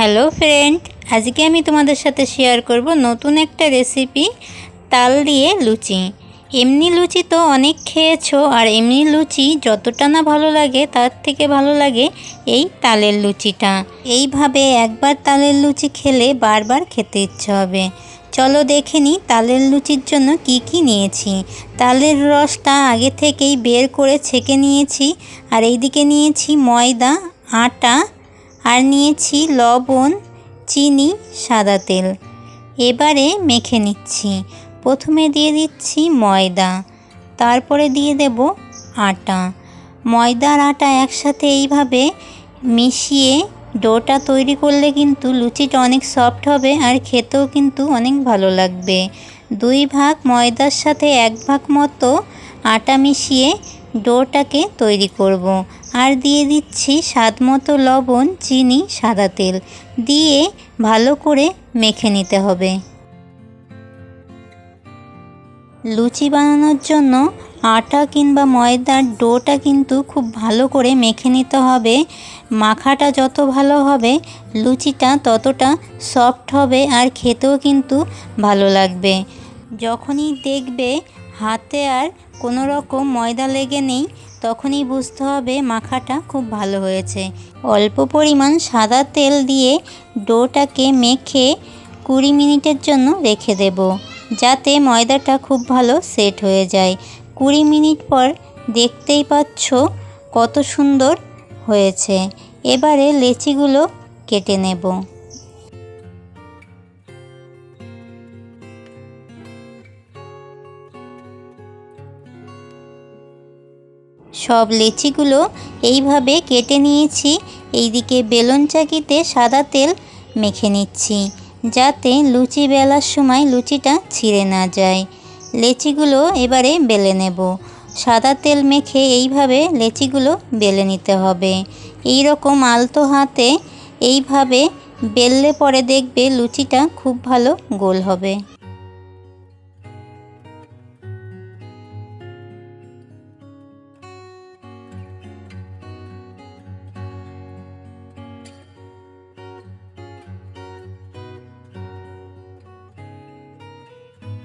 Hello friend, আজকে আমি তোমাদের সাথে শেয়ার করব নতুন একটা রেসিপি তাল দিয়ে লুচি। এমনি লুচি তো অনেক খেয়েছো, আর এমনি লুচি যতটা না ভালো লাগে, তার থেকে ভালো লাগে এই তালের লুচিটা। এইভাবে একবার তালের লুচি খেলে বারবার খেতে ইচ্ছে হবে। চলো দেখে নিই তালের লুচির জন্য কি কি নিয়েছি। তালের রসটা আগে থেকেই বের করে ছেঁকে নিয়েছি, আর এইদিকে নিয়েছি ময়দা, আটা আর নিয়েছি লবণ, চিনি, সাদা তেল। এবারে মেখে নিচ্ছি। প্রথমে দিয়ে দিচ্ছি ময়দা, তারপরে দিয়ে দেব আটা। ময়দার আটা একসাথে এইভাবে মিশিয়ে ডোটা তৈরি করলে কিন্তু লুচিটা অনেক সফট হবে আর খেতেও কিন্তু অনেক ভালো লাগবে। দুই ভাগ ময়দার সাথে এক ভাগ মতো আটা মিশিয়ে ডোটাকে তৈরি করব। আর দিয়ে দিচ্ছি স্বাদ মতো লবণ, চিনি, সাদা তেল। দিয়ে ভালো করে মেখে নিতে হবে। লুচি বানানোর জন্য আটা কিংবা ময়দার ডোটা কিন্তু খুব ভালো করে মেখে নিতে হবে। মাখাটা যত ভালো হবে, লুচিটা ততটা সফট হবে আর খেতেও কিন্তু ভালো লাগবে। যখনই দেখবে হাতে আর কোনো রকম ময়দা লেগে নেই তখনই বুঝতে হবে মাখাটা খুব ভালো হয়েছে। অল্প পরিমাণ সাদা তেল দিয়ে ডোটাকে মেখে কুড়ি মিনিটের জন্য রেখে দেব, যাতে ময়দাটা খুব ভালো সেট হয়ে যায়। কুড়ি মিনিট পর দেখতেই পাচ্ছ কত সুন্দর হয়েছে। এবারে লেচিগুলো কেটে নেব। সব লেচিগুলো এইভাবে কেটে নিয়েছি। এইদিকে বেলন চাকিতে সাদা তেল মেখে নিচ্ছি, যাতে লুচি বেলার সময় লুচিটা ছিঁড়ে না যায়। লেচিগুলো এবারে বেলে নেব। সাদা তেল মেখে এইভাবে লেচিগুলো বেলে নিতে হবে। এই রকম আলতো হাতে এইভাবে বেললে পরে দেখবে লুচিটা খুব ভালো গোল হবে।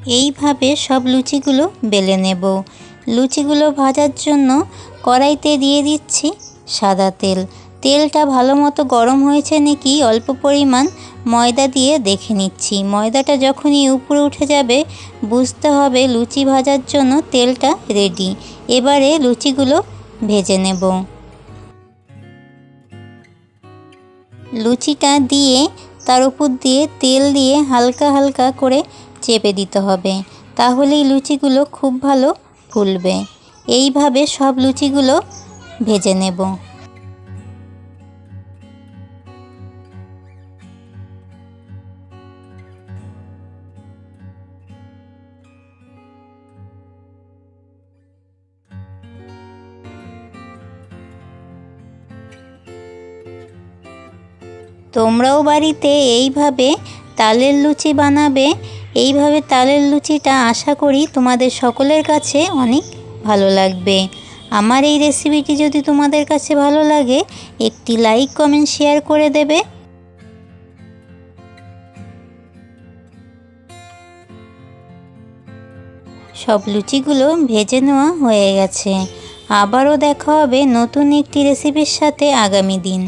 এইভাবে সব লুচিগুলো বেলে নেব। লুচিগুলো ভাজার জন্য কড়াইতে দিয়ে দিচ্ছি সাদা তেল। তেলটা ভালো মতো গরম হয়েছে নাকি অল্প পরিমাণ ময়দা দিয়ে দেখে নিচ্ছি। ময়দাটা যখনই উপরে উঠে যাবে, বুঝতে হবে লুচি ভাজার জন্য তেলটা রেডি এবারে লুচিগুলো ভেজে নেব। লুচিটা দিয়ে তার উপর দিয়ে তেল দিয়ে হালকা হালকা করে চেপে দিতে হবে, তাহলেই লুচিগুলো খুব ভালো ফুলবে। এইভাবে সব লুচিগুলো ভেজে নেব। তোমরাও বাড়িতে এইভাবে তালের লুচি বানাবে এইভাবে তালের লুচিটা আশা করি তোমাদের সকলের কাছে অনেক ভালো লাগবে। আমার এই রেসিপিটি যদি তোমাদের কাছে ভালো লাগে, একটি লাইক, কমেন্ট, শেয়ার করে দেবে। সব লুচিগুলো ভেজে নেওয়া হয়ে গেছে। আবারও দেখা হবে নতুন একটি রেসিপির সাথে আগামী দিন।